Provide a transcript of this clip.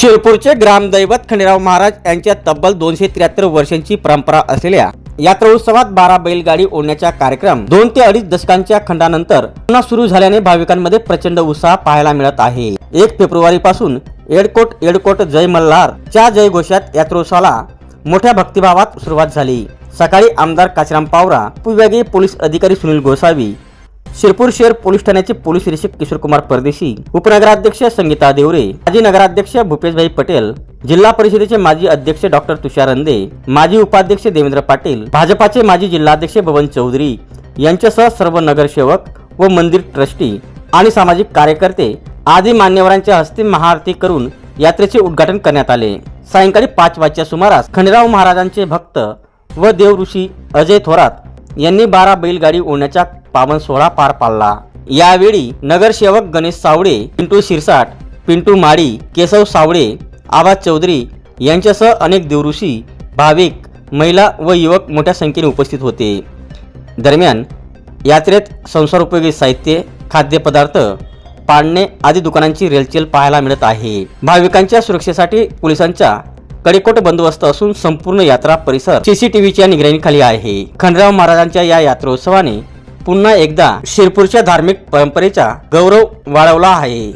शिरपूरचे ग्रामदैवत खंडेराव महाराज यांच्या तब्बल दोनशे त्र्याहत्तर वर्षांची परंपरा असलेल्या यात्रा उत्सवात बारा बैलगाडी ओढण्याचा कार्यक्रम दोन ते अडीच दशकांच्या खंडानंतर पुन्हा सुरू झाल्याने भाविकांमध्ये प्रचंड उत्साह पाहायला मिळत आहे. एक फेब्रुवारी पासून एडकोट एडकोट जय मल्हार च्या जयघोषात यात्रोत्सवाला मोठ्या भक्तिभावात सुरुवात झाली. सकाळी आमदार काचराम पावरा पुवेगी पोलीस अधिकारी सुनील गोसावी शिरपूर शहर पोलीस ठाण्याचे पोलीस निरीक्षक किशोरकुमार परदेशी उपनगराध्यक्ष संगीता देवरे माजी नगराध्यक्ष भूपेशभाई पटेल जिल्हा परिषदेचे माजी अध्यक्ष डॉक्टर तुषार अंदे माजी उपाध्यक्ष देवेंद्र पाटील भाजपाचे माजी जिल्हाध्यक्ष भवन चौधरी यांच्यासह सर्व नगरसेवक व मंदिर ट्रस्टी आणि सामाजिक कार्यकर्ते आदी मान्यवरांच्या हस्ते महाआरती करून यात्रेचे उद्घाटन करण्यात आले. सायंकाळी पाच वाजच्या सुमारास खंडेराव महाराजांचे भक्त व देवऋषी अजय थोरात यांनी बारा बैलगाडी ओढण्याच्या पावन सोहळा पार पाडला. यावेळी नगरसेवक गणेश सावडे पिंटू शिरसाट पिंटू माळी केशव सावडे आबाद चौधरी यांच्यासह अनेक देवऋषी भाविक महिला व युवक मोठ्या संख्येने उपस्थित होते. दरम्यान यात्रेत संसारोपयोगी साहित्य खाद्यपदार्थ पाळणे आदी दुकानांची रेलचेल पाहायला मिळत आहे. भाविकांच्या सुरक्षेसाठी पोलिसांचा कडेकोट बंदोबस्त असून संपूर्ण यात्रा परिसर सीसीटीव्हीच्या निगराणीखाली आहे. खंडराव महाराजांच्या या यात्रोत्सवाने पुन्हा एकदा शिरपूरच्या धार्मिक परंपरेचा गौरव वाढवला आहे.